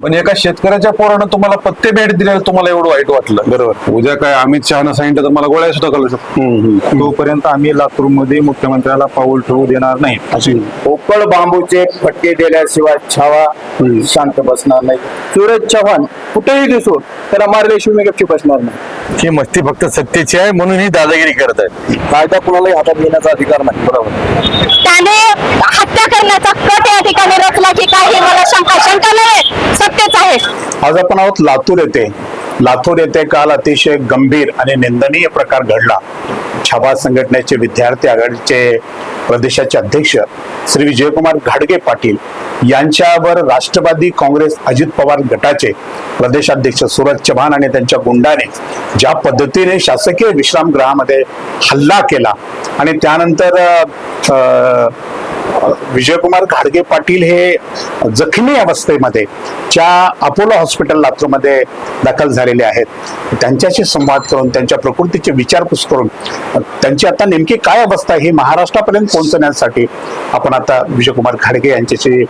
पण एका शेतकऱ्याच्या पोरानं तुम्हाला पत्ते भेट दिल्यावर तुम्हाला एवढं वाईट वाटलं. बरोबर. उद्या काय अमित शहानं सांगितलं तर मला गोळ्या सुद्धा करू शकतो. तोपर्यंत आम्ही लातूरमध्ये मुख्यमंत्र्याला पाऊल ठेवू देणार नाही. अशी पोकळ बांबूचे फटके दिल्याशिवाय छावा शांत बसणार नाही. सूरज चव्हाण कुठेही दिसो त्याला मारल्याशिवाय मी गपची बसणार नाही. ही मस्ती फक्त सत्तेची आहे म्हणून ही दादागिरी करत आहे कायदा कुणालाही हातात घेण्याचा अधिकार नाही. बरोबर. त्याने हत्या करण्याचा कट या ठिकाणी रचला की काय हे मला शंका शंका नाही. सत्यच आहे. आज आपण आहोत लातूर येथे. लातूर येथे काल अतिशय गंभीर आणि निंदनीय प्रकार घडला. छाबा संघटनेचे विद्यार्थी आघाडीचे प्रदेशाचे अध्यक्ष श्री विजयकुमार घाडगे पाटील यांच्यावर राष्ट्रवादी काँग्रेस अजित पवार गटाचे प्रदेशाध्यक्ष सूरज चव्हाण आणि त्यांच्या गुंडाने ज्या पद्धतीने शासकीय विश्रामगृहामध्ये हल्ला केला आणि त्यानंतर अं, विजयकुमार घाडगे पाटील हे जखमी अवस्थेमध्ये ज्या अपोलो हॉस्पिटल लातूरमध्ये दाखल झालेले आहेत. त्यांच्याशी संवाद करून त्यांच्या प्रकृतीची विचारपूस करून त्यांची आता नेमकी काय अवस्था आहे ही महाराष्ट्रापर्यंत पोहोचण्यासाठी आपण आता विजयकुमार घाडगे यांच्याशी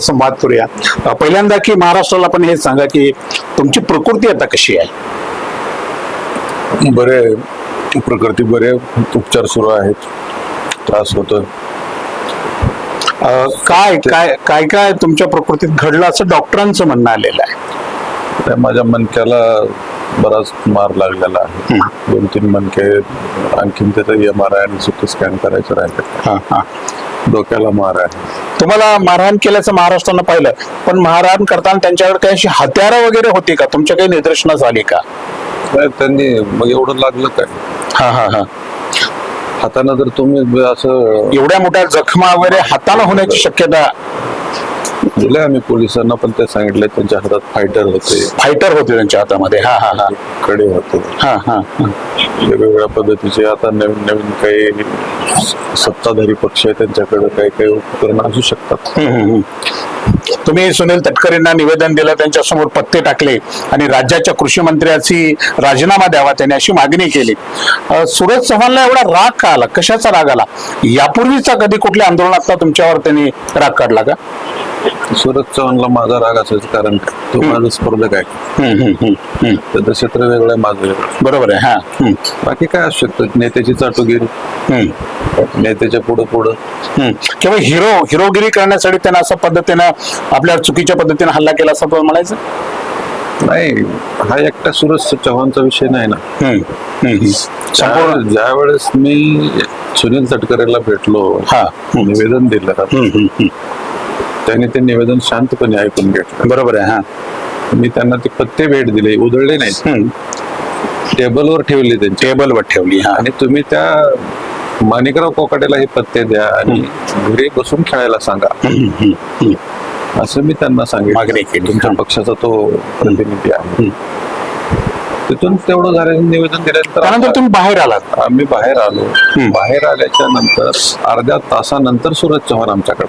संवाद करूया. पहिल्यांदा की महाराष्ट्राला पण हे सांगा की तुमची प्रकृती आता कशी आहे? बरे प्रकृती बरे उपचार सुरू आहेत. त्रास होतो काय काय काय काय तुमच्या प्रकृतीत घडलं असं डॉक्टरांचं म्हणणं आलेलं आहे? माझ्या मणक्याला बराच मार लागलेला आहे. दोन तीन मणके आणखीन त्याचं एम आर आय आणि सिटी स्कॅन करायचं राहिलं हा हा. डोक्याला मार आहे. तुम्हाला मारहाण केल्याचं महाराष्ट्रानं पाहिलं पण मारहाण करताना त्यांच्याकडे काही अशी हत्यारं वगैरे होती का? तुमच्या काही निदर्शनास आली का? त्यांनी मग एवढं लागलं काय? हा हा हा. हातानं जर तुम्ही असं एवढ्या मोठ्या जखमा वगैरे हाताला होण्याची शक्यता दिलं आम्ही पोलिसांना पण ते सांगितलं त्यांच्या हातात फायटर होते. फायटर होते त्यांच्या हातामध्ये. हा हा हा. कडे होते. हा हा. वेगवेगळ्या पद्धतीचे आता नवीन नवीन काही सत्ताधारी पक्ष आहे त्यांच्याकडे काही काही उपकरणं असू शकतात. तुम्ही सुनील तटकरेंना निवेदन दिलं त्यांच्यासमोर पत्ते टाकले आणि राज्याच्या कृषी मंत्र्याची राजीनामा द्यावा त्यांनी अशी मागणी केली. सुरज सूरज चव्हाणला एवढा राग का आला? कशाचा राग आला? यापूर्वीचा कधी कुठल्या आंदोलनातला तुमच्यावर त्यांनी राग काढला का? सुरत चव्हाणला माझा राग असायचं कारण? तो माझा स्पर्धक आहे. त्याचं क्षेत्र वेगळं आहे माझं वेगळं. बरोबर आहे हा बाकी काय असू शकतं नेत्याची चाटुगिरी हम्म, नेत्याच्या पुढं पुढं. किंवा हिरो हिरोगिरी करण्यासाठी त्यांना अशा पद्धतीनं आपल्या चुकीच्या पद्धतीने हल्ला केला असं म्हणायचं नाही हा एकटा सुरज चव्हाणचा विषय नाही ना. संपूर्ण ज्या वेळेस मी सुनील तटकरेला भेटलो हा. निवेदन दिलं. त्यांनी ते निवेदन शांतपणे ऐकून घेतलं. बरोबर आहे हा. मी त्यांना ते पत्ते भेट दिले उधळले नाही. टेबलवर ठेवले त्यांचे. टेबलवर ठेवली हा. आणि तुम्ही त्या माणिकराव कोकाटेला हे पत्ते द्या आणि घरी बसून खेळायला सांगा. असं मी त्यांना सांगितलं. तुमच्या पक्षाचा तो प्रतिनिधी आहे. तिथून तेवढं झालं निवेदन दिल्यानंतर त्यानंतर तुम्ही बाहेर आलात. आम्ही बाहेर आलो. बाहेर आल्याच्यानंतर अर्ध्या तासानंतर सूरज चव्हाण आमच्याकडे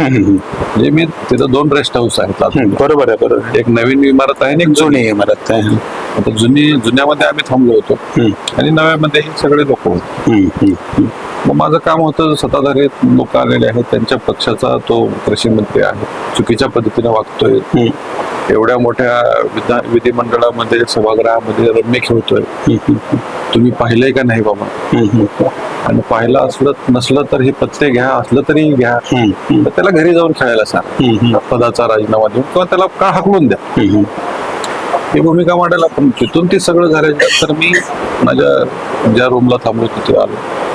म्हणजे मी तिथं दोन रेस्ट हाऊस आहेत. बरोबर आहे बरोबर आहे. एक नवीन इमारत आहे आणि एक जुनी जुनी. इमारत आहे. आता जुनी जुन्यामध्ये आम्ही थांबलो होतो. हम्म. आणि नव्यामध्ये हे सगळे लोक होते. हम्म, हम्म, हम्म. मग माझं काम होतं सत्ताधारी लोक आलेले आहेत त्यांच्या पक्षाचा तो कृषी मंत्री आहे. चुकीच्या पद्धतीने वागतोय. एवढ्या मोठ्या विधान विधिमंडळामध्ये सभागृहामध्ये रम्य खेळतोय. तुम्ही पाहिलंय का नाही बाबा. आणि पाहिलं असलं नसलं तर हे पत्ते घ्या असलं तरी घ्या. तर त्याला घरी जाऊन खेळायला सांग. पदाचा राजीनामा देऊन किंवा त्याला का हाकलून द्या. ही भूमिका मांडायला पण तिथून ते सगळं झाल्यानंतर मी माझ्या ज्या रूमला थांबलो तिथे आलो.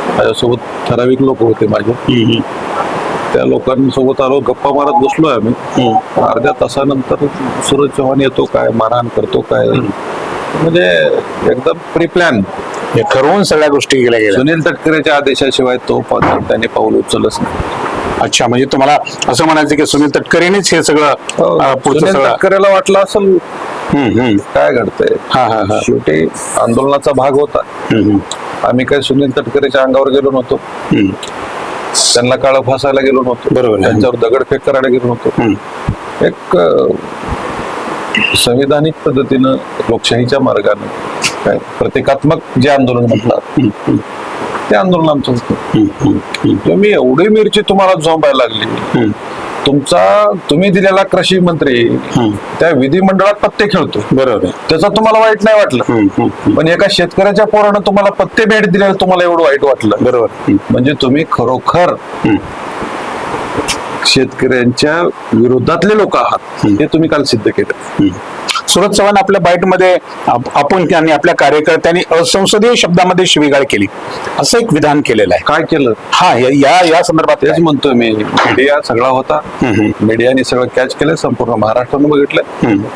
माझ्यासोबत ठराविक लोक होते माझे. त्या लोकांसोबत आलो गप्पा मारत बसलोय आम्ही. अर्ध्या तासानंतर सूरज चव्हाण येतो काय मारहाण करतो काय? म्हणजे एकदम प्री प्लॅन हे ठरवून सगळ्या गोष्टी केल्या गेल्या. सुनील तटकरेच्या आदेशाशिवाय तो त्याने पाऊल उचलच नाही. अच्छा म्हणजे तुम्हाला असं म्हणायचं की सुनील तटकरेनेच हे सगळं हो, तटकरेला वाटलं असेल. काय घडतंय हा हा हा शेवटी आंदोलनाचा भाग होता. आम्ही काही सुनील तटकरेच्या अंगावर गेलो नव्हतो. त्यांना काळं फासायला गेलो नव्हतो बरोबर. त्यांच्यावर दगडफेक करायला गेलो नव्हतो. एक संविधानिक पद्धतीनं लोकशाहीच्या मार्गाने काय प्रतिकात्मक जे आंदोलन म्हणतात ते आंदोलन आमचं होतं. तुम्ही एवढी मिरची तुम्हाला झोंबायला लागली. तुमचा तुम्ही दिलेला कृषी मंत्री त्या विधिमंडळात पत्ते खेळतो. बरोबर. त्याचं तुम्हाला वाईट नाही वाटलं. पण एका शेतकऱ्याच्या पोरानं तुम्हाला पत्ते भेट दिलेलं तुम्हाला एवढं वाईट वाटलं. बरोबर. म्हणजे तुम्ही खरोखर. शेतकऱ्यांच्या विरोधातले लोक आहात हे तुम्ही काल सिद्ध केलं. सुरत चव्हाण आपल्या बाईटमध्ये आप- आपण आणि आपल्या कार्यकर्त्यांनी असंसदीय शब्दामध्ये शिवीगाळ केली. असं एक विधान केलेलं आहे. काय केलं? हा या- या संदर्भात तेच? म्हणतोय मी. मीडिया सगळा होता. मीडियाने सगळं कॅच केलं संपूर्ण महाराष्ट्रानं बघितलं.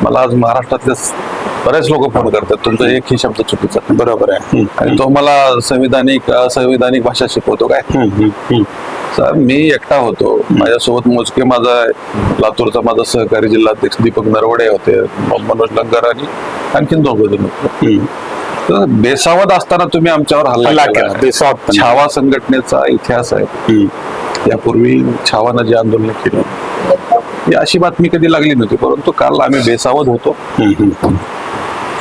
मला आज महाराष्ट्रातले बरेच लोक फोन करतात. तुमचा एकही शब्द चुकीचा. बरोबर आहे. आणि तो मला संविधानिक असंविधानिक भाषा शिकवतो काय? सर मी एकटा होतो माझ्यासोबत मोजके माझा लातूरचा माझा सहकारी जिल्हाध्यक्ष दीपक नरवडे होते मनोज लंगर आणि आणखीन दोघ जण. तर बेसावध असताना तुम्ही आमच्यावर हल्ला केला. बेसावधपणे. छावा संघटनेचा इतिहास आहे हम्म. यापूर्वी छावानं जे आंदोलन केलं ही अशी बातमी कधी लागली नव्हती परंतु काल आम्ही बेसावध होतो.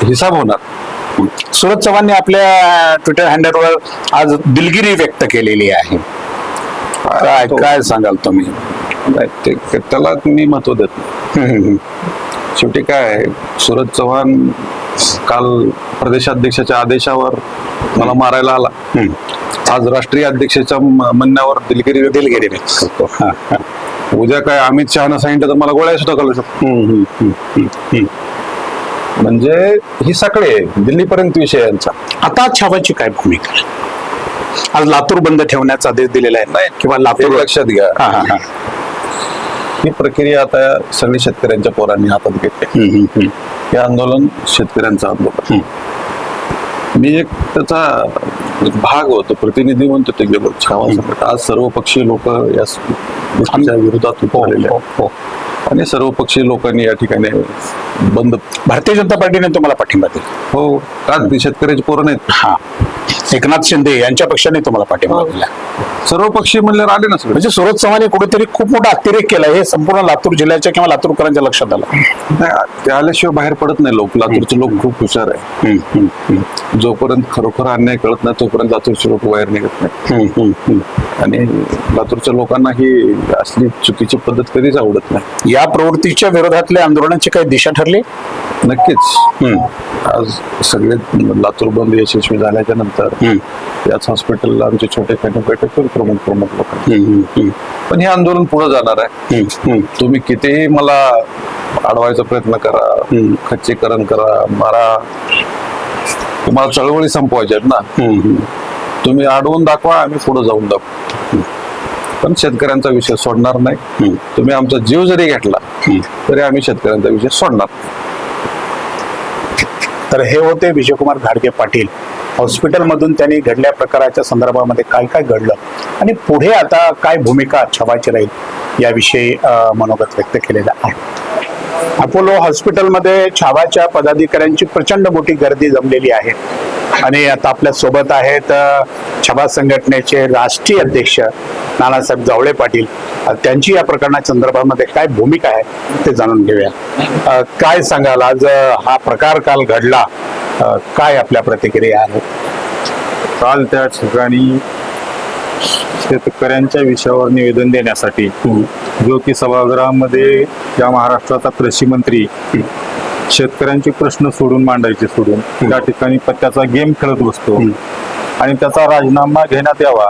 हिसाब होणार सुरत चव्हाणने आपल्या ट्विटर हँडलवर आज दिलगिरी व्यक्त केलेली आहे काय काय सांगाल तुम्ही नाही, ते- त्याला मी महत्त्व देत नाही शेवटी काय आहे, सुरज चव्हाण काल प्रदेशाध्यक्षाच्या आदेशावर मला मारायला आला. आज राष्ट्रीय अध्यक्षाच्या म- म्हणण्यावर दिलगिरी व्यक्त दिलगिरी व्यक्त करतो हा, हा. उद्या काय अमित शहानं सांगितलं तर मला गोळ्या सुद्धा घालू शकतो हम्म, हम्म, हम्म, हम्म, हम्म. म्हणजे ही साखळी आहे दिल्लीपर्यंत विषय आहे यांचा आता छावाची काय भूमिका आहे? आज लातूर बंद ठेवण्याचा आदेश दिलेला आहे. नाही किंवा हे लातूर लक्षात घ्या. हा, हा, हा. ही प्रक्रिया आता सगळी शेतकऱ्यांच्या पोरांनी हातात घेतली. हे आंदोलन शेतकऱ्यांचं आंदोलन मी एक त्याचा भाग होतो. प्रतिनिधी म्हणतो ते गेलो. आज सर्वपक्षीय लोक या स- गोष्टीच्या विरोधात उतरलेले आहेत. आणि सर्वपक्षीय लोकांनी या ठिकाणी बंद भारतीय जनता पार्टीने तुम्हाला पाठिंबा दिला. हो का? शेतकऱ्याची पोरं नाहीत. हा. एकनाथ शिंदे यांच्या पक्षाने तुम्हाला पाठिंबा दिला. सर्वपक्षीय म्हणल्यावर आले ना सगळे? म्हणजे सुरत चव्हाणे कुठेतरी खूप मोठा अतिरेक केला हे संपूर्ण लातूर जिल्ह्याच्या किंवा लातूरकरांच्या लक्षात आलं. नाही, ते आल्याशिवाय बाहेर पडत नाही लोक. लातूरचे लोक खूप हुशार आहे. हम्म, हम्म, हम्म. जोपर्यंत खरोखर अन्याय कळत नाही तोपर्यंत लातूरचे लोक बाहेर निघत नाही हम्म, हम्म, हम्म. आणि लातूरच्या लोकांना ही असली चुकीची पद्धत कधीच आवडत नाही. या प्रवृत्तीच्या विरोधातल्या आंदोलनाची काही दिशा ठरली? नक्कीच. आज सगळे लातूर बंद यशस्वी झाल्याच्यानंतर याच हॉस्पिटलला आमचे छोटे होईल प्रमुख प्रमुख लोक पण हे आंदोलन पुढे जाणार आहे. तुम्ही कितीही मला अडवायचा प्रयत्न करा. खच्चीकरण करा मारा. तुम्हाला चळवळी संपवायच्या आहेत ना. तुम्ही अडवून दाखवा आम्ही पुढे जाऊन दाखवू पण शेतकऱ्यांचा विषय सोडणार नाही. तुम्ही आमचा जीव जरी घेतला. तरी आम्ही शेतकऱ्यांचा विषय सोडणार. तर हे होते विजयकुमार घाडगे पाटील हॉस्पिटलमधून त्यांनी घडल्या प्रकाराच्या संदर्भामध्ये काय काय घडलं आणि पुढे आता काय भूमिका छवायची राहील याविषयी मनोगत व्यक्त केलेलं आहे अपोलो हॉस्पिटलमध्ये छावाच्या पदाधिकाऱ्यांची प्रचंड मोठी गर्दी जमलेली आहे आणि आता आपल्यासोबत आहेत छबा संघटनेचे राष्ट्रीय अध्यक्ष नानासाहेब जावळे पाटील. त्यांची या प्रकरणाच्या संदर्भामध्ये काय भूमिका आहे ते जाणून घेऊया. काय सांगाल? आज हा प्रकार काल घडला. काय आपल्या प्रतिक्रिया आहेत? काल त्या ठिकाणी शेतकऱ्यांच्या विषयावर निवेदन देण्यासाठी जो की सभागृहामध्ये या महाराष्ट्राचा कृषी मंत्री शेतकऱ्यांचे प्रश्न सोडून मांडायचे सोडून त्या ठिकाणी पत्त्याचा गेम खेळत बसतो. आणि त्याचा राजीनामा घेण्यात यावा.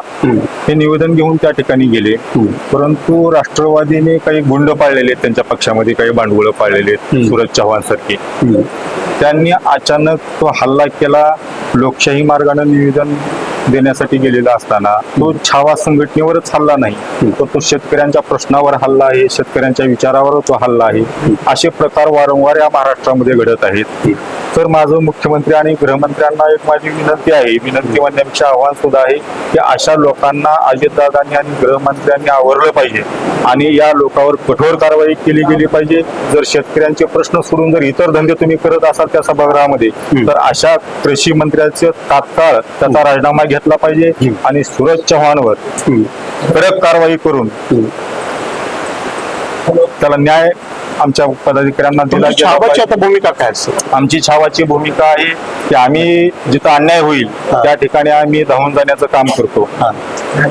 हे निवेदन घेऊन त्या ठिकाणी गेले. परंतु राष्ट्रवादीने काही गुंड पाळलेले आहेत त्यांच्या पक्षामध्ये काही भांडवळ पाळलेले आहेत सूरज चव्हाण सारखी त्यांनी अचानक तो हल्ला केला. लोकशाही मार्गाने निवेदन देण्यासाठी गेलेला असताना तो छावा संघटनेवरच हल्ला नाही. तर तो शेतकऱ्यांच्या प्रश्नावर हल्ला आहे शेतकऱ्यांच्या विचारावर तो हल्ला आहे. असे प्रकार वारंवार या महाराष्ट्रामध्ये घडत आहेत. तर माझं मुख्यमंत्री आणि गृहमंत्र्यांना एक माझी विनंती आहे. विनंती म्हणण्यापेक्षा आव्हान सुद्धा आहे की अशा लोकांना अजितदादांनी आणि गृहमंत्र्यांनी आवरलं पाहिजे आणि या लोकांवर कठोर कारवाई केली गेली पाहिजे. जर शेतकऱ्यांचे प्रश्न सोडून जर इतर धंदे तुम्ही करत असाल त्या सभागृहामध्ये तर अशा कृषी मंत्र्याचे तात्काळ त्याचा राजीनामा घेतला पाहिजे आणि सूरज चव्हाणवर कडक कारवाई करून त्याला न्याय आमच्या पदाधिकाऱ्यांना दिला गेला छावाची. आता भूमिका काय असेल? आमची छावाची भूमिका आहे की आम्ही जिथं अन्याय होईल त्या ठिकाणी आम्ही धावून जाण्याचं काम करतो.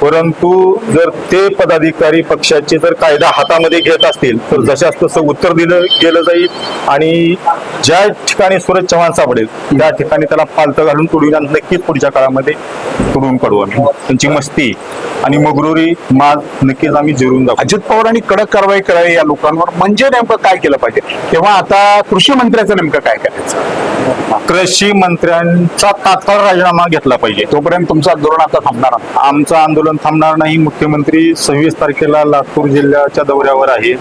परंतु जर ते पदाधिकारी पक्षाचे जर कायदा हातामध्ये घेत असतील तर जशास तसं उत्तर दिलं गेलं जाईल आणि ज्या ठिकाणी सूरज चव्हाण सापडेल त्या ठिकाणी त्याला पालतं घालून तुडून आणि नक्कीच पुढच्या काळामध्ये तुडून काढू आम्ही. त्यांची मस्ती आणि मगरुरी माल नक्कीच आम्ही जिरून दाखवू. अजित पवारांनी कडक कारवाई करावी या लोकांवर म्हणजे नेमकं काय केलं पाहिजे? तेव्हा आता कृषी मंत्र्याचं नेमकं काय करायचं? कृषी मंत्र्यांचा तात्काळ राजीनामा घेतला पाहिजे. तोपर्यंत तुमचं आंदोलन आता थांबणार. आमचं आंदोलन थांबणार नाही. मुख्यमंत्री सव्वीस तारखेला लातूर जिल्ह्याच्या दौऱ्यावर आहे.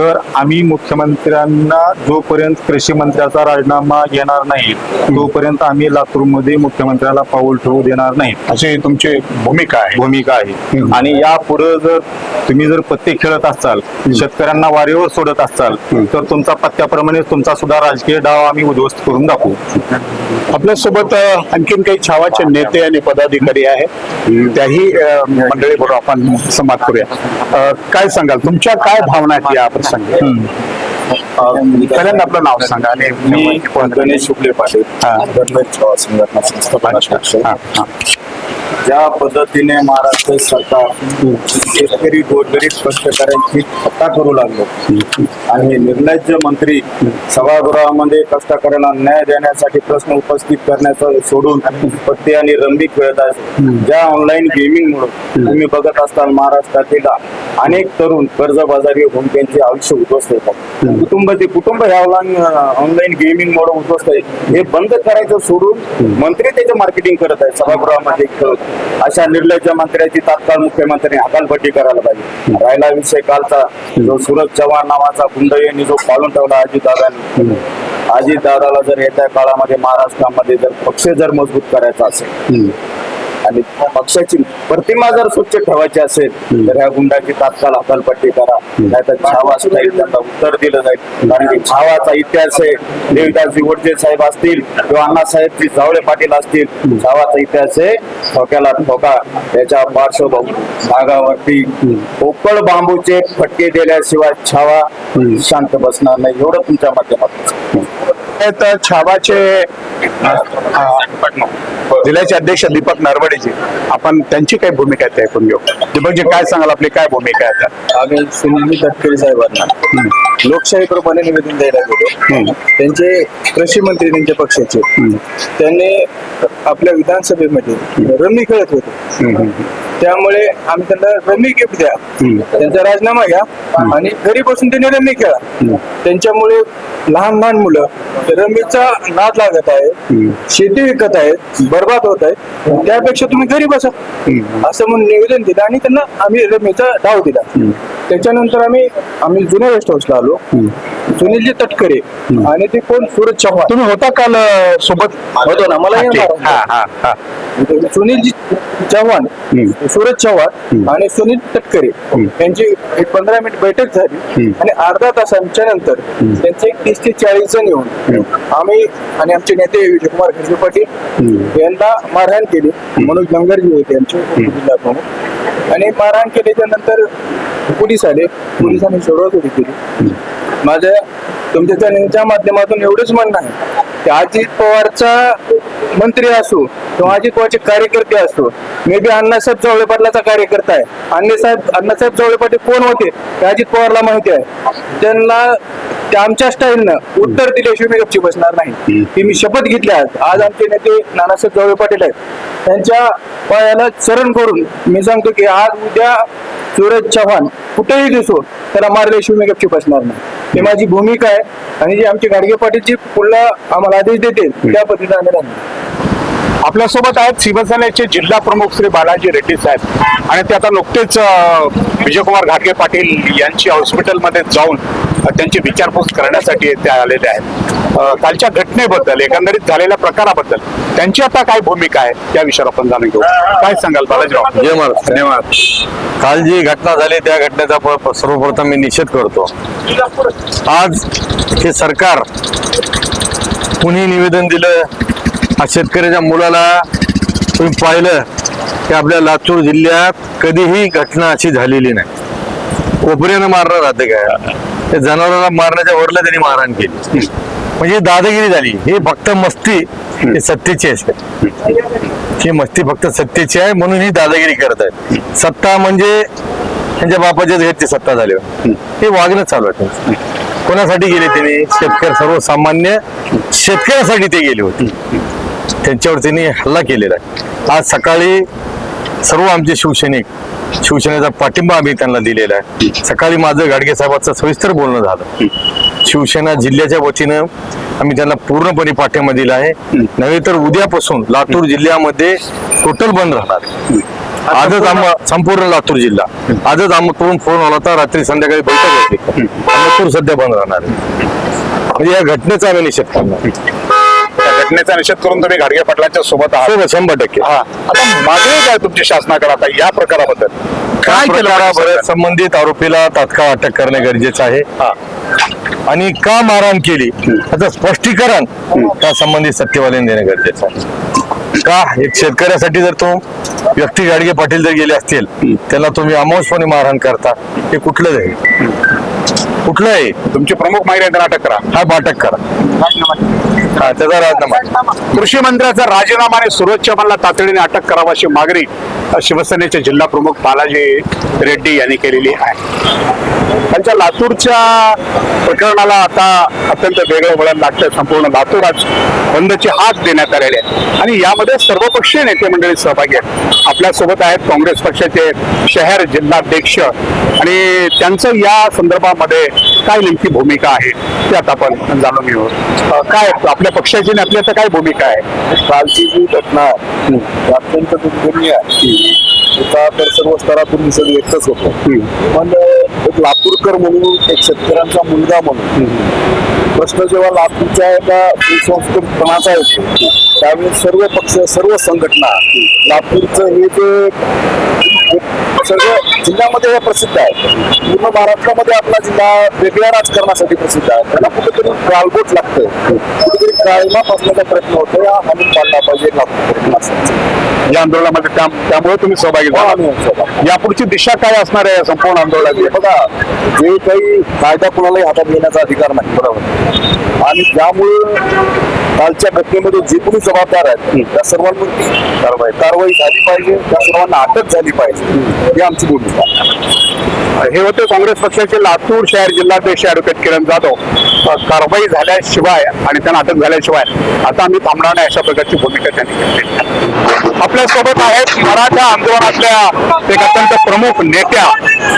तर आम्ही मुख्यमंत्र्यांना जोपर्यंत कृषी मंत्र्याचा राजीनामा घेणार नाही तोपर्यंत आम्ही लातूरमध्ये मुख्यमंत्र्याला पाऊल ठेवू देणार नाही. अशी तुमची भूमिका आहे. भूमिका आहे. आणि यापुढे जर तुम्ही जर पत्ते खेळत असाल शेतकऱ्यांना वारेवर सोडत असाल तर तुमचा पत्त्याप्रमाणे तुमचा सुद्धा राजकीय डाव आम्ही उद्ध्वस्त करून दाखवू. आपल्यासोबत आणखीन काही छावाचे नेते आणि पदाधिकारी आहे त्याही मंडळी बरोबर आपण संवाद करूया. काय सांगाल? तुमच्या काय भावना आहेत या अ, पहिल्यांदा आपलं नाव सांगा. आणि मी गणेश शुक्ले पाटील. संघटना हा. ज्या पद्धतीने महाराष्ट्र सरकार शेतकरी गोरगरीब कष्टकऱ्यांची थट्टा करू लागलो आणि निर्लज्ज मंत्री सभागृहामध्ये कष्टकऱ्यांना न्याय देण्यासाठी प्रश्न उपस्थित करण्याचं सोडून पत्ते आणि रंबी खेळत आहेत ज्या ऑनलाईन गेमिंगमुळे तुम्ही बघत असताल महाराष्ट्रातील अनेक तरुण कर्जबाजारी होऊन त्यांचे आयुष्य उद्ध्वस्त होतात. कुटुंब ते कुटुंब ह्या ऑनलाईन गेमिंग मुळे उद्ध्वस्त आहे. हे बंद करायचं सोडून मंत्री त्याचे मार्केटिंग करत आहेत. सभागृहामध्ये खेळत अशा निर्लज्ज मंत्र्याची तात्काळ मुख्यमंत्र्यांनी हकालपट्टी करायला पाहिजे. राहिला विषय कालचा जो सूरज चव्हाण नावाचा गुंड यांनी जो पाळून ठेवला अजितदादांनी. अजितदादाला जर येत्या काळामध्ये महाराष्ट्रामध्ये जर पक्ष जर मजबूत करायचा असेल आणि पक्षाची प्रतिमा जर स्वच्छ ठेवायची असेल तर ह्या गुंडाची तात्काळ हकालपट्टी करा. नाहीतर छावा स्टाईल त्यांना उत्तर दिलं जाईल. कारण की छावाचा इतिहास आहे. देवदासजी वडजे साहेब असतील किंवा अण्णासाहेबजी जावळे पाटील असतील छावाचा इतिहास आहे. ठोक्याला ठोका. त्याच्या पार्श्वभूमी भागावरती पोकळ बांबूचे फटके दिल्याशिवाय छावा शांत बसणार नाही. एवढं तुमच्या माध्यमातून. आहेत छावाचे जिल्ह्याचे अध्यक्ष दीपक नरवडेजी. आपण त्यांची काय भूमिका आहे ऐकून घेऊ. दीपकजी काय सांगाल आपली काय भूमिका आहे आता? आम्ही सुनील तटकरे साहेबांना लोकशाहीप्रमाणे निवेदन द्यायला गेलो. त्यांचे कृषी मंत्री त्यांच्या पक्षाचे. त्यांनी आपल्या विधानसभेमध्ये रमी खेळत होते. त्यामुळे आम्ही त्यांना रमी गिफ्ट द्या. त्यांचा राजीनामा घ्या आणि घरी बसून त्यांनी रमी खेळा. त्यांच्यामुळे लहान लहान मुलं रमीचा नाद लागत आहे शेती विकत आहेत बर्बाद होत आहेत. त्यापेक्षा तुम्ही घरी बसा. असं म्हणून निवेदन दिलं आणि त्यांना आम्ही रमीचा डाव दिला. त्याच्यानंतर आम्ही आम्ही जुन्या रेस्ट हाऊसला आलो. सुनीलजी तटकरे आणि ते कोण? सूरज चव्हाण. तुम्ही होता काल अ, सोबत? होतो ना मला. येणार. हा हा हा. सुनीलजी चव्हाण सूरज चव्हाण आणि सुनील तटकरे यांची एक पंधरा मिनिट बैठक झाली आणि अर्धा तासांच्या नंतर त्यांचे एक तीस ते चाळीस जण येऊन आम्ही आणि आमचे नेते विजयकुमार खिरगे पाटील यांना मारहाण केली. मनोज लंगरजी होते आमचे जिल्हा प्रमुख. आणि मारहाण केल्याच्यानंतर पोलीस आले पोलिसांनी सोडवत केली. माझ्या तुमच्या चॅनलच्या माध्यमातून एवढंच म्हणणं आहे की अजित पवारचा मंत्री असो किंवा अजितवाचे कार्यकर्ते असतो. मे बी अण्णासाहेब जावळे पाटलाचा कार्यकर्ता आहे. अण्णासाहेब अण्णासाहेब जावळे पाटील कोण होते हे अजित पवारला माहिती आहे. त्यांना त्या आमच्या स्टाईलनं उत्तर दिल्याशिवाय मी गपची बसणार नाही. ती मी शपथ घेतली आज. आज आमचे नेते नानासाहेब जावळे पाटील आहेत. त्यांच्या पायाला चरण करून मी सांगतो की आज उद्या सूरज चव्हाण कुठेही दिसो त्याला मारल्याशिवाय मी गपची बसणार नाही. ही माझी भूमिका आहे. आणि जी आमची गाडगे पाटील जी पुढला आम्हाला आदेश देते त्या पद्धतीने आम्ही राहणार. आपल्यासोबत आहेत शिवसेनेचे जिल्हा प्रमुख श्री बालाजी रेड्डी साहेब. आणि ते आता नुकतेच विजयकुमार घाटगे पाटील यांची हॉस्पिटलमध्ये जाऊन त्यांची विचारपूस करण्यासाठी ते आलेले आहेत. कालच्या घटनेबद्दल एकंदरीत झालेल्या प्रकाराबद्दल त्यांची आता काय भूमिका आहे त्या विषयावर आपण जाणून घेऊ. काय सांगाल बालाजीराव? जय महाराज धन्यवाद काल जी घटना झाली त्या घटनेचा सर्वप्रथम मी निषेध करतो. आज हे सरकार कुणी निवेदन दिलं आज शेतकऱ्याच्या मुलाला तुम्ही पाहिलं की आपल्या लातूर जिल्ह्यात कधीही घटना अशी झालेली नाही. कोपऱ्यानं मारणं राहते काय त्या जनावरांना मारण्याच्या वरला त्यांनी मारहाण केली. म्हणजे दादागिरी झाली. ही फक्त मस्ती हे सत्तेची असते ही मस्ती फक्त सत्तेची आहे म्हणून ही दादागिरी करत आहे सत्ता म्हणजे त्यांच्या बापाच्या घरची सत्ता झाली. हे वागणं चालू आहे. कोणासाठी गेले त्यांनी? शेतकरी सर्वसामान्य शेतकऱ्यासाठी ते गेले होते. त्यांच्यावर त्यांनी हल्ला केलेला आहे. आज सकाळी सर्व आमचे शिवसैनिक शिवसेनेचा पाठिंबा आम्ही त्यांना दिलेला आहे. सकाळी माझं गाडगे साहेबांचं सविस्तर बोलणं झालं. शिवसेना जिल्ह्याच्या वतीनं आम्ही त्यांना पूर्णपणे पाठिंबा दिला आहे. नव्हे तर उद्यापासून लातूर जिल्ह्यामध्ये टोटल बंद राहणार. आजच आम्हा संपूर्ण लातूर जिल्हा. आजच आमकडून फोन आला होता रात्री संध्याकाळी बैठक होती. लातूर सध्या बंद राहणार म्हणजे या घटनेचा आम्ही निषेध करणार. घटनेचा निषेध करून तुम्ही घाडगे पाटलांच्या सोबत आहात. शंभर- टक्के. हा. आता मागणी काय तुमची शासनाकडे आता या प्रकाराबद्दल? काय केलं? संबंधित आरोपीला तात्काळ अटक करणे गरजेचं आहे. आणि का मारहाण केली? याचं स्पष्टीकरण त्या संबंधित सत्यवाल्याने देणे गरजेचं आहे. का? एक शेतकऱ्यासाठी जर तो व्यक्ती गाडगे पाटील जर गेले असतील त्याला तुम्ही अमावसपणे मारहाण करता हे कुठलं आहे? कुठलं आहे? तुमची प्रमुख त्यांना अटक करा. हा बाटक करा. त्याचा राजीनामा कृषी मंत्र्याचा राजीनामा आणि सुरज चव्हाणला तातडीने अटक करावा अशी मागणी शिवसेनेचे जिल्हा प्रमुख बालाजी रेड्डी यांनी केलेली आहे. त्यांच्या लातूरच्या प्रकरणाला आता अत्यंत वेगळं वळण लागतंय. संपूर्ण लातूर आज बंदची देण्यात आलेले आहेत आणि यामध्ये सर्वपक्षीय नेते मंडळी सहभागी आहेत. आपल्यासोबत आहेत काँग्रेस पक्षाचे शहर जिल्हाध्यक्ष. आणि त्यांचं या संदर्भामध्ये काय नेमकी भूमिका आहे ते आता आपण जाणून घेऊ. काय आपल्या पक्षाची आणि आपली आता काय भूमिका आहे? म्हणजे कालची जी घटना आहे, ती अत्यंत दुर्दैवी आहे. त्याचा तर सर्व स्तरातून निषेध व्यक्तच होतो. पण एक लातूरकर म्हणून एक शेतकऱ्यांचा मुलगा म्हणून प्रश्न जेव्हा लातूरच्या एका सुसंस्कृतपणाचा येतो त्यावेळी सर्व पक्ष सर्व संघटना लातूरचं हे जे सगळं जिल्ह्यामध्ये हे प्रसिद्ध आहे. पूर्ण महाराष्ट्रामध्ये आपला जिल्हा वेगळ्या राजकारणासाठी प्रसिद्ध आहे. त्याला कुठेतरी गालबोट लागतंय. कुठेतरी काळीमा असण्याचा प्रयत्न होतो या हाणून पाडला पाहिजे लातूर असं या आंदोलनामध्ये त्या- त्यामुळे तुम्ही सहभागी झाला. होतो. यापुढची दिशा काय असणार आहे या संपूर्ण आंदोलनाची? हे बघा जे काही कायदा कुणालाही हातात घेण्याचा अधिकार नाही बरोबर? आणि त्यामुळे कालच्या घटनेमध्ये जे कोणी जबाबदार आहेत त्या सर्वांवरती कारवाई. कारवाई झाली पाहिजे त्या सर्वांना अटक झाली पाहिजे ही आमची भूमिका. हे होते काँग्रेस पक्षाचे लातूर शहर जिल्हाध्यक्ष ॲडव्होकेट किरण जाधव. कारवाई झाल्याशिवाय आणि त्यांना अटक झाल्याशिवाय आता आम्ही थांबणार नाही अशा प्रकारची भूमिका त्यांनी घेतली. आपल्यासोबत आहेत मराठा आंदोलनातल्या एक अत्यंत प्रमुख नेत्या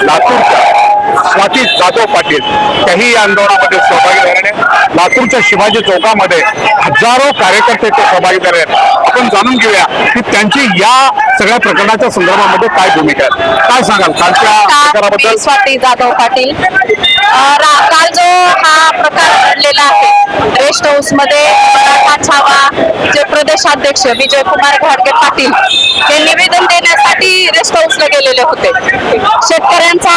लातूरच्या स्वाती जाधव पाटील. त्याही या आंदोलनामध्ये सहभागी आहेत. लातूरच्या शिवाजी चौकामध्ये हजारो कार्यकर्ते ते सहभागी झाले आहेत. आपण जाणून घेऊया की त्यांची या सगळ्या प्रकरणाच्या संदर्भामध्ये काय भूमिका आहे. काय सांगाल? कालच्या प्रकाराबद्दल? स्वाती जाधव पाटील. काल जो हा प्रकार घडलेला आहे रेस्ट हाऊसमध्ये मराठा छावा जे प्रदेशाध्यक्ष विजय कुमार घाडगे पाटील हे निवेदन देण्यासाठी रेस्ट हाऊसला गेलेले होते. शेतकऱ्यांचा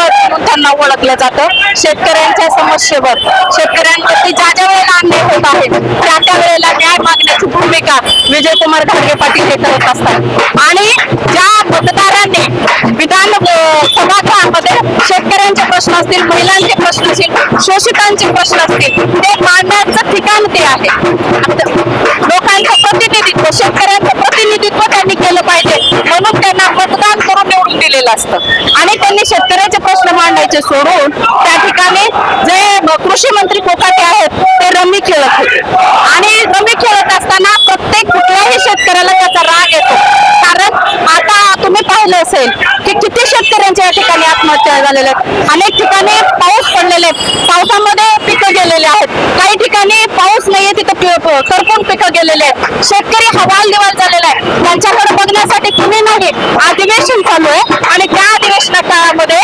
बुलंदावर म्हणून त्यांना ओळखलं जातं. शेतकऱ्यांच्या समस्येवर. शेतकऱ्यांवरती ज्या ज्या वेळेला अन्याय होत आहे त्या त्या वेळेला न्याय मागण्याची भूमिका विजय कुमार घाडगे पाटील हे करत असतात. आणि ज्या मतदारांनी विधान सभागृहामध्ये शेतकऱ्यांचे प्रश्न असतील महिलांचे प्रश्न असतील शोषितांचे प्रश्न असतील ते मांडण्याचं ठिकाण ते आहे. लोकांचं प्रतिनिधित्व शेतकऱ्यांचं प्रतिनिधित्व त्यांनी केलं पाहिजे. म्हणून त्यांना मतदान करून निवडून दिलेलं असतं. आणि त्यांनी शेतकऱ्याचे प्रश्न मांडायचे सोडून त्या ठिकाणी जे कृषी मंत्री कोकाटे आहेत ते रमी खेळत होते. आणि रमी खेळत असताना प्रत्येक कुठल्याही शेतकऱ्याला त्याचा राग येतो. कारण आता तुम्ही पाहिलं असेल की किती शेतकऱ्यांच्या या ठिकाणी आत्महत्या झालेल्या आहेत. अनेक ठिकाणी पाऊस पडलेले आहेत. पावसामध्ये पिकं गेलेले आहेत. काही ठिकाणी पाऊस नाहीये तिथं करपून पिकं गेलेले आहेत. शेतकरी हवाल दिवाल झालेला आहे. त्यांच्याकडे बघण्यासाठी कुणी नाही. अधिवेशन चालू आहे आणि त्या अधिवेशना काळामध्ये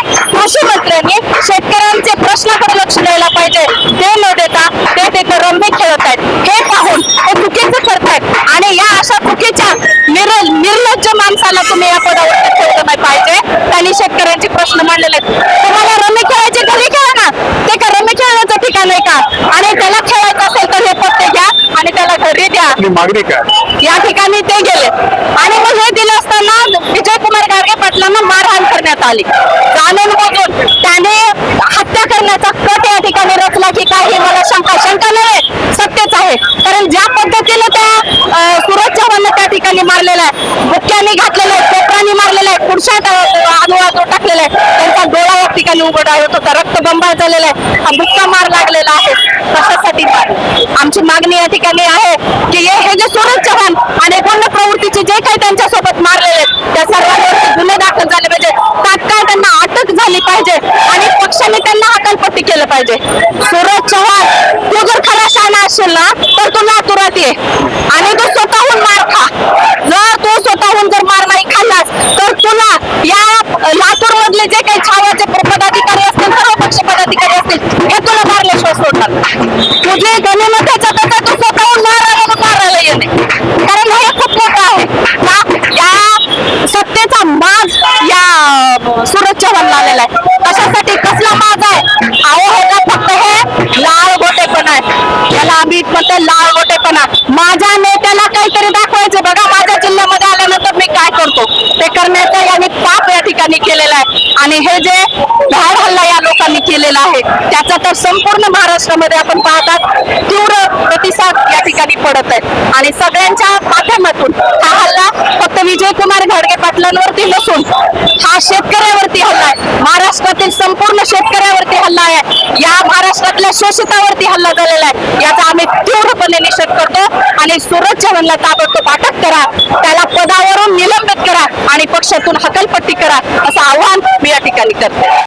कृषी मंत्र्यांनी शेतकऱ्यांचे प्रश्नाकडे लक्ष द्यायला पाहिजे. ते न देता ते तिथे रम्मी खेळत आहेत. हे पाहून ते चुकीचं करतायत आणि या अशा चुकीच्या निर निर्लज्ज माणसाला तुम्ही या पदावर ठेवलं नाही पाहिजे. त्यांनी शेतकऱ्यांचे प्रश्न मांडलेले तुम्हाला रमी खेळायचे घरी खेळा ना? ते का रमी खेळण्याचं ठिकाण आहे का? आणि त्याला खेळायचं असेल तर हे पत्ते घ्या आणि त्याला घरी द्या. मागणी काय? या ठिकाणी ते गेले. आणि मग हे दिलं असताना विजय कुमार गाडगे पाटलांना मारहाण करण्यात आले. जाणून बघून त्याने हत्या करण्याचा ठिकाणी रचला की काय हे मला शंका शंका नाही सत्यच आहे. कारण ज्या पद्धतीने त्या सुरज सूरज चव्हाणला त्या ठिकाणी मारलेला आहे बुक्क्यांनी घातलेला आहे पेपरांनी मारलेला आहे पुढच्या अनुवाद टाकलेला आहे त्यांचा डोळा या ठिकाणी उघड होत होता रक्तबंबाळ झालेला आहे. हा बुक्का मार लागलेला आहे. कशासाठी आमची मागणी या ठिकाणी आहे की हे हे जे सुरज चव्हाण आणि पूर्ण प्रवृत्तीचे जे काही त्यांच्या मारलेले आहेत त्या सर्वांवरती गुन्हे दाखल झाले पाहिजे तात्काळ त्यांना अटक झाली पाहिजे. आणि पक्षाने त्यांना हकालपट्टी केलं पाहिजे. सूरज चव्हाण तू जर खरा शाणा असेल ना तर तू लातुरात ये. आणि तू स्वतःहून मार खा. जर तू स्वतःहून जर मार नाही खाल्लास तर तुला या लातूर मधले जे काही छावाचे पदाधिकारी असतील सर्व पक्ष पदाधिकारी असतील हे तुला मारल्याशिवाय सोडणार नाही. तुझी गनिमत आहे तू स्वतःहून मारायला मारायला येते कारण हे खूप मोठं आहे. या सत्तेचा माज या अं, सूरज चव्हाण आलेला आहे कशासाठी कसला माज आहे अहो हे का फक्त हे लाल गोटेपणा आहे याला आम्ही म्हणतो लाल गोटेपणा माझ्या नेत्याला काहीतरी दाखवायचं बघा माझ्या जिल्ह्यामध्ये आल्यानंतर मी काय करतो ते करण्याचा याने पाप या ठिकाणी केलेला आहे आणि हे जे धाड हल्ला या लोकांनी केलेला आहे त्याचा तर संपूर्ण महाराष्ट्रामध्ये आपण पाहतात तीव्र ठिकाणी पडत आहे. आणि सगळ्यांच्या माध्यमातून हा हल्ला फक्त विजय कुमार घाडगे पाटलांवरती नसून हा शेतकऱ्यावरती हल्ला आहे. महाराष्ट्रातील संपूर्ण शेतकऱ्यावरती हल्ला आहे. या महाराष्ट्रातल्या शोषितावरती हल्ला झालेला आहे. याचा आम्ही तीव्रपणे निषेध करतो आणि सूरज चव्हाणला ताबडतोब अटक करा. त्याला पदावरून निलंबित करा आणि पक्षातून हकलपट्टी करा असं आव्हान मी या ठिकाणी करते.